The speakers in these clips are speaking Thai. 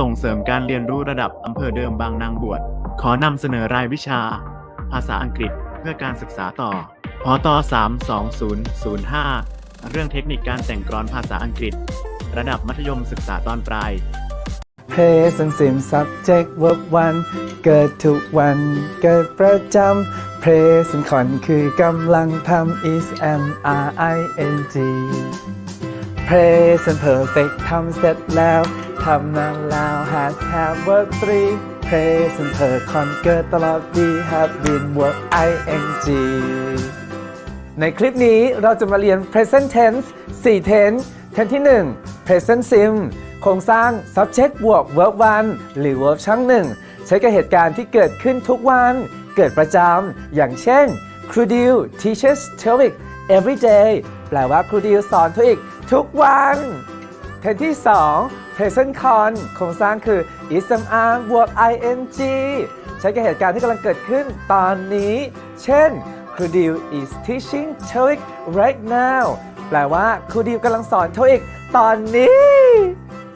ส่งเสริมการเรียนรู้ระดับอำเภอเดิมบางนางบวช ขอนำเสนอรายวิชา ภาษาอังกฤษเพื่อการศึกษาต่อ พต 32005 เรื่องเทคนิคการแต่งกลอนภาษาอังกฤษ ระดับมัธยมศึกษาตอนปลาย present simple subject verb one เกิดทุกวัน เกิดประจำ present คอนคือกำลังทำ is am r i n g present perfect ทำเสร็จแล้ว ทำนานแล้ว has have verb three present per คอนเกิดตลอดปี have been verb i n g ในคลิปนี้เราจะมาเรียน present tense 4 tense tense ที่ 1 present sim โครงสร้าง subject บวก verb one หรือ verb ช่างหนึ่งใช้กับเหตุการณ์ที่เกิดขึ้นทุกวัน เกิดประจำ อย่างเช่น ครูดิว teaches Toic every day แปลว่าครูดิวสอน TOEIC ทุกวัน เทนที่ 2 present con โครงสร้างคือ ismr บวก ing ใช้กับเหตุการณ์ที่กำลังเกิดขึ้นตอนนี้ เช่น ครูดิว is teaching TOEIC right now แปลว่าครูดิวกำลังสอน TOEIC ตอนนี้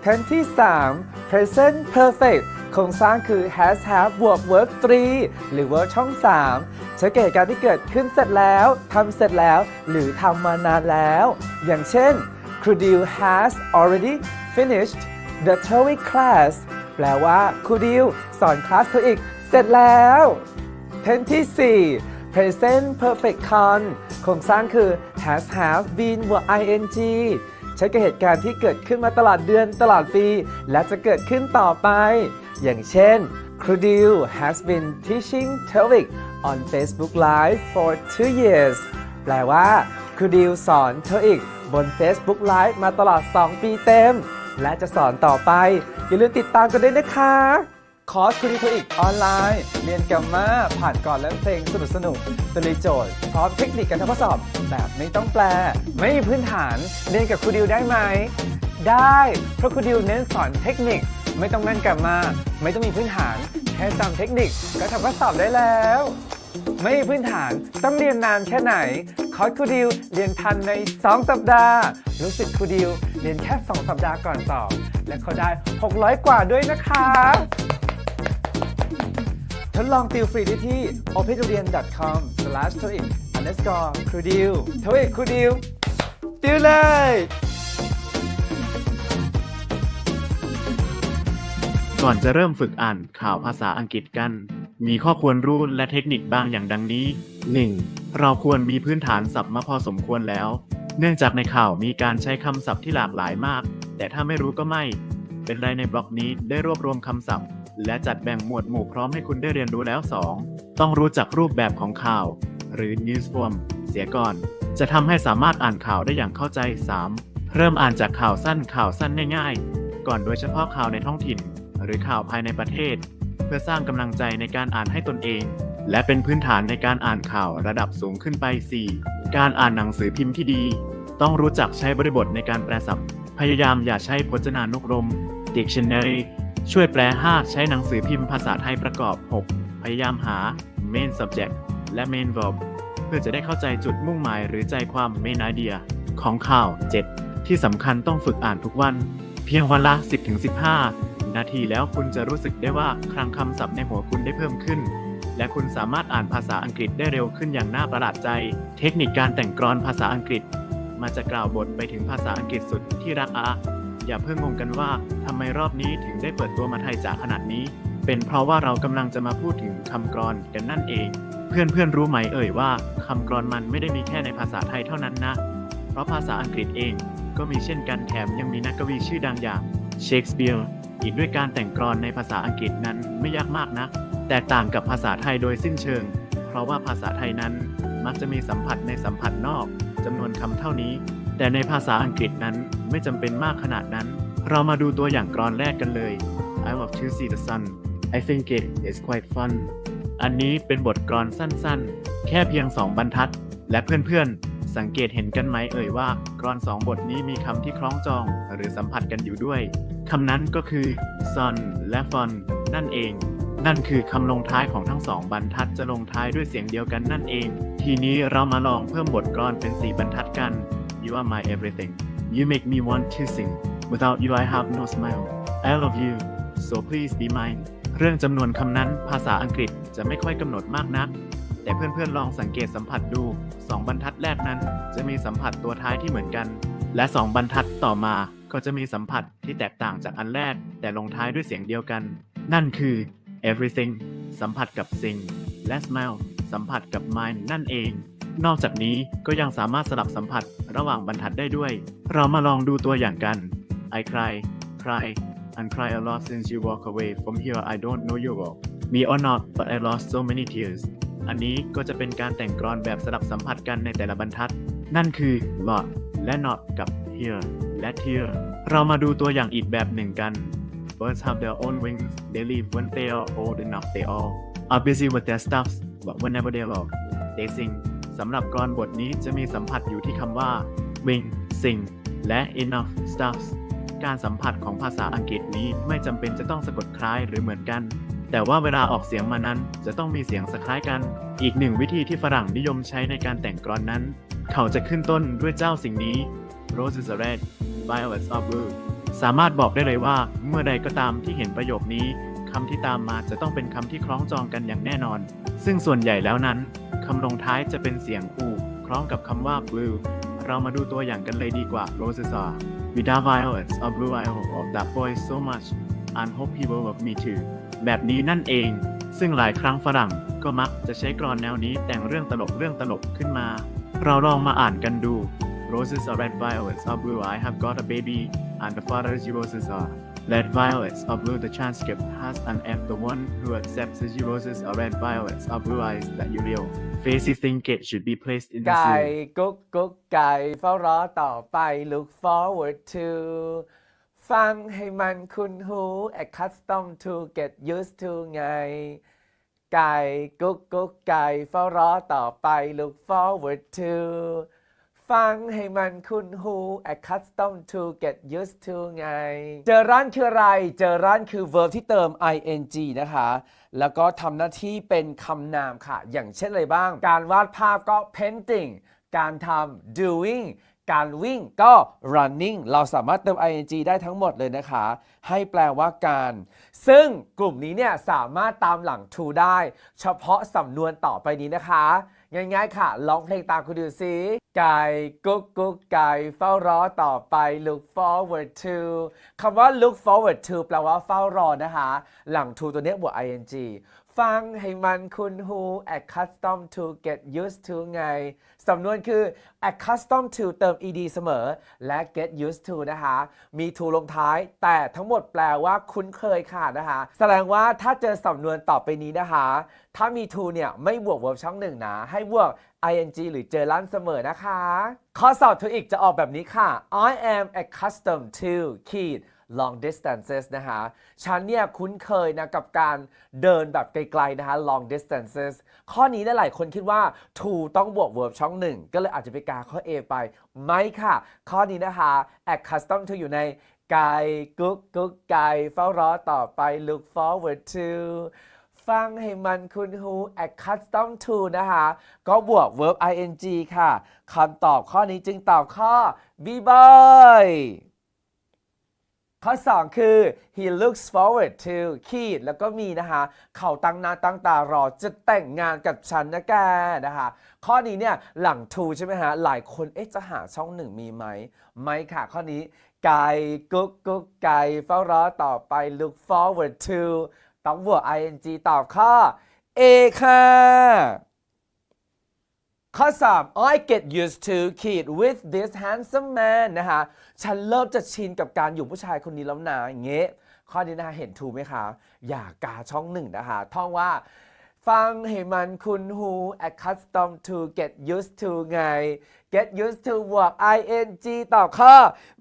เทนที่ 3 present perfect โครงสร้างคือ has have บวก verb 3 หรือ verb ช่อง 3 ใช้กับเหตุการณ์ที่เกิดขึ้นเสร็จแล้วทำเสร็จแล้ว หรือทำมานานแล้ว อย่างเช่นครูดิว has already finished the TOEIC class แปลว่าครูดิวสอนคลาส TOEIC เสร็จแล้ว เทนที่ 4 present perfect con โครงสร้างคือ has have been บวก ing ใช้กับเหตุการณ์ที่เกิดขึ้นมาตลอดเดือนตลอดปี และจะเกิดขึ้นต่อไป อย่างเช่นครูดิว has been teaching TOEIC on Facebook Live for two years แปลว่าครูดิวสอน TOEIC บน Facebook Live มาตลอด 2 ปีเต็ม และจะสอนต่อไป อย่าลืมติดตามกันด้วยนะคะ คอร์สครูดิโทอีกออนไลน์ เรียนกัมมาผ่านก่อนและเพลงสนุกสนุกตรีโจทย์ พร้อมเทคนิคการทำข้อสอบ แบบไม่ต้องแปล ไม่มีพื้นฐานเรียนกับครูดิวได้ไหม ได้เพราะครูดิวเน้นสอนเทคนิคไม่ต้องแม่นกัมมาไม่ต้องมีพื้นฐาน แค่จำเทคนิคก็ทำข้อสอบได้แล้ว ไม่มีพื้นฐานต้องเรียนนานแค่ไหน คอร์สครูดิวเรียนทันใน 2 สัปดาห์รู้สึกครูดิวเรียนแค่ 2 สัปดาห์ก่อนสอบ และเขาได้ 600 กว่าด้วยนะคะทดลองติวฟรีได้ที่ openurian.com/toeic underscore ครูดิว toeic ครูดิวติวเลยก่อนจะเริ่มฝึกอ่านข่าวภาษาอังกฤษกัน มีข้อควรรู้และเทคนิคบางอย่างดังนี้ 1. เราควรมีพื้นฐานศัพท์มาพอสมควรแล้ว เนื่องจากในข่าวมีการใช้คำศัพท์ที่หลากหลายมาก แต่ถ้าไม่รู้ก็ไม่ เป็นไรในบล็อกนี้ได้รวบรวมคำศัพท์ และจัดแบ่งหมวดหมู่พร้อมให้คุณได้เรียนรู้แล้ว 2. ต้องรู้จักรูปแบบของข่าว หรือ news form เสียก่อน จะทำให้สามารถอ่านข่าวได้อย่างเข้าใจ 3. เริ่มอ่านจากข่าวสั้นข่าวสั้นง่ายๆ ก่อนโดยเฉพาะข่าวในท้องถิ่น หรือข่าวภายในประเทศ เพื่อสร้างกำลังใจในการอ่านให้ตนเอง และเป็นพื้นฐานในการอ่านข่าวระดับสูงขึ้นไป 4. การอ่านหนังสือพิมพ์ที่ดี ต้องรู้จักใช้บริบทในการแปลศัพท์ พยายามอย่าใช้พจนานุกรม dictionary ช่วยแปล 5 ใช้หนังสือพิมพ์ภาษาไทยประกอบ 6 พยายามหา main subject และ main verb เพื่อจะได้เข้าใจจุดมุ่งหมายหรือใจความ main idea ของข่าว 7 ที่สำคัญต้องฝึกอ่านทุกวัน เพียงวันละ 10-15 นาทีแล้วคุณจะรู้สึกได้ว่าคลังคำศัพท์ในหัวคุณได้เพิ่มขึ้น และคุณสามารถอ่านภาษาอังกฤษได้เร็วขึ้นอย่างน่าประหลาดใจ เทคนิคการแต่งกรอนภาษาอังกฤษ มาจะกล่าวบทไปถึงภาษาอังกฤษสุดที่รักอาอย่าเพิ่งงงกันว่าทำไมรอบนี้ถึงได้เปิดตัวมาไทยจ๋าขนาดนี้ เป็นเพราะว่าเรากำลังจะมาพูดถึงคำกรอนกันนั่นเอง เพื่อนเพื่อนๆรู้ไหมเอ่ยว่าคำกรอนมันไม่ได้มีแค่ในภาษาไทยเท่านั้นนะ เพราะภาษาอังกฤษเอง ก็มีเช่นกันแถมยังมีนักกวีชื่อดังอย่างเชคสเปียร์อีกด้วยการแต่งกรอนในภาษาอังกฤษนั้นไม่ยากมากนะแตกต่างกับภาษาไทยโดยสิ้นเชิง เพราะว่าภาษาไทยนั้นมักจะมีสัมผัสในสัมผัสนอกจำนวนคำเท่านี้ แต่ในภาษาอังกฤษนั้นไม่จำเป็นมากขนาดนั้น เรามาดูตัวอย่างกรอนแรกกันเลย I love to see the sun I think it is quite fun อันนี้เป็นบทกลอนสั้นๆ แค่เพียงสองบรรทัด และเพื่อนๆ สังเกตเห็นกันไหมเอ่ยว่ากรอนสองบทนี้มีคำที่คล้องจองหรือสัมผัสกันอยู่ด้วยคำนั้นก็คือ sun และ fun นั่นเอง นั่นคือคำลงท้ายของทั้งสองบรรทัดจะลงท้ายด้วยเสียงเดียวกันนั่นเอง ทีนี้เรามาลองเพิ่มบทกลอนเป็น4บรรทัดกัน You are my everything You make me want to sing Without you I have no smile I love you so please be mine เรื่องจำนวนคำนั้นภาษาอังกฤษจะไม่ค่อยกำหนดมากนัก แต่เพื่อนๆลองสังเกตสัมผัสดู 2 บรรทัดแรกนั้น จะมีสัมผัสตัวท้ายที่เหมือนกัน และ 2 บรรทัดต่อมาก็จะมีสัมผัสที่แตกต่างจากอันแรก แต่ลงท้ายด้วยเสียงเดียวกัน นั่นคือ everything สัมผัสกับ sing และ smell สัมผัสกับ mine นั่นเอง นอกจากนี้ก็ยังสามารถสลับสัมผัสระหว่างบรรทัดได้ด้วย เรามาลองดูตัวอย่างกัน I cry cry and cry a lot since you walk away from here I don't know you well me or not but I lost so many tears อันนี้ก็จะเป็นการแต่งกลอนแบบสลับสัมผัสกันในแต่ละบรรทัด นั่นคือ lot และ not กับ here และ tear เรามาดูตัวอย่างอีกแบบหนึ่งกัน Birds have their own wings. They leave when they are old enough. They all are busy with their stuffs, but whenever they love, they sing. สำหรับกรอนบทนี้จะมีสัมผัสอยู่ที่คำว่า wing sing และ enough stuffs การสัมผัสของภาษาอังกฤษนี้ไม่จำเป็นจะต้องสะกดคล้ายหรือเหมือนกัน แต่ว่าเวลาออกเสียงมานั้นจะต้องมีเสียงสคล้ายกัน อีกหนึ่งวิธีที่ฝรั่งนิยมใช้ในการแต่งกรอนนั้น เขาจะขึ้นต้นด้วยเจ้าสิ่งนี้ roses are red violets are blue สามารถบอกได้เลยว่าเมื่อใดก็ตามที่เห็นประโยคนี้คำที่ตามมาจะต้องเป็นคำที่คล้องจองกันอย่างแน่นอน ซึ่งส่วนใหญ่แล้วนั้นคำลงท้ายจะเป็นเสียงอูคล้องกับคำว่า blue เรามาดูตัวอย่างกันเลยดีกว่า roses are without violets or blue I hope of that boy so much and hope he will love me too แบบนี้นั่นเอง ซึ่งหลายครั้งฝรั่งก็มักจะใช้กรอนแนวนี้แต่งเรื่องตลกเรื่องตลกขึ้นมา เราลองมาอ่านกันดู Roses are red, violets are blue. I have got a baby, and the father's roses are red, violets are blue. The transcript has an F. The one who accepts his roses are red, violets are blue eyes that you real. Facey think it should be placed in the ไก่ zoo. กุ๊กกุ๊กไก่เฝ้ารอต่อไป look forward to ฟังให้มันคุ้นหู accustomed to get used to ไง ไก่กุ๊กกุ๊กไก่เฝ้ารอต่อไป look forward to ฟังให้มันคุ้นหู accustomed to get used to ไง เจอร้านคืออะไร เจอร้านคือ verb ที่เติม ing นะคะ แล้วก็ทำหน้าที่เป็นคำนามค่ะ อย่างเช่นอะไรบ้าง การวาดภาพก็ painting การทำ doing การวิ่งก็ running เราสามารถเติม ing ได้ทั้งหมดเลยนะคะ ให้แปลว่าการ ซึ่งกลุ่มนี้เนี่ยสามารถตามหลัง to ได้ เฉพาะสำนวนต่อไปนี้นะคะ ง่ายๆค่ะ ร้องเพลงตามคุณดูสิไก่กุ๊กกุ๊กไก่เฝ้ารอต่อไป look forward to คำว่า look forward to แปลว่าเฝ้ารอนะคะ หลัง to ตัวเนี้ยบวก ing ฟังให้มันคุ้นหู accustom to get used to ไง สำนวนคือ accustom to เติม ed เสมอ และ get used to นะคะ มี to ลงท้าย แต่ทั้งหมดแปลว่าคุ้นเคยค่ะนะคะ แสดงว่าถ้าเจอสำนวนต่อไปนี้นะคะ ถ้ามี to เนี่ย ไม่บวก verb ช่องหนึ่งนะ ให้บวก ing หรือเจอลั่นเสมอนะคะ ข้อสอบทูอีกจะออกแบบนี้ค่ะ I am accustomed to ขีด long distances นะคะฉันเนี่ยคุ้นเคยนะกับการเดินแบบไกลๆนะคะ long distances ข้อนี้หลายๆคนคิดว่า to ต้องบวก verb ช่องหนึ่งก็เลยอาจจะไปกาข้อ A ไปไม่ค่ะ ข้อนี้นะคะ accustomed to อยู่ในไก่กุ๊กกุ๊กไก่เฝ้ารอต่อไป look forward to ฟังให้มันคุ้นหู accustomed to นะคะ ก็บวก verb ing ค่ะคำตอบข้อนี้จึงตอบข้อ B boy ข้อ 2 คือ he looks forward to ขีดแล้วก็มีนะคะ เขาตั้งหน้าตั้งตารอจะแต่งงานกับฉันนะแกนะคะ ข้อนี้เนี่ยหลัง to ใช่ไหมฮะ หลายคนเอ๊ะจะหาช่องหนึ่งมีไหม ไม่ค่ะ ข้อนี้ ไก่กุ๊กกุ๊กไก่เฝ้ารอต่อไป look forward to ต้องบวก ing ตอบข้อ A ค่ะ ข้อ3 I get used to kid with this handsome man นะคะฉันเริ่มจะชินกับการอยู่ผู้ชายคนนี้แล้วนะอย่างเงี้ยข้อนี้นะคะเห็นถูกไหมคะ อย่ากาช่องหนึ่งนะคะ ท่องว่า ฟังให้มันคุ้นหู accustom to get used to ไง get used to บวก ing ต่อข้อ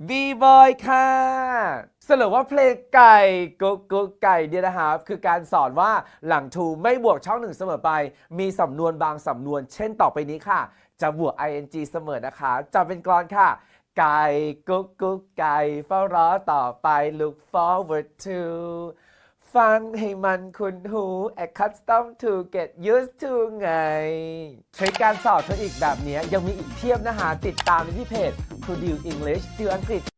b boy ค่ะสรุปว่าเพลงไก่กุ๊กกุ๊กไก่เนี่ยนะคะคือการสอนว่าหลัง to ไม่บวกช่องหนึ่งเสมอไป มีสำนวนบางสำนวน เช่นต่อไปนี้ค่ะ จะบวก ing เสมอนะคะจะเป็นกลอนค่ะ ไก่กุ๊กกุ๊กไก่เฝ้ารอต่อไป look forward to ฟังให้มันคุ้นหู accustomed to get used to ไงใช้การสอบเธออีกแบบนี้ยังมีอีกเพียบนะคะ ติดตามในที่เพจ To Deal English ดิวอังกฤษ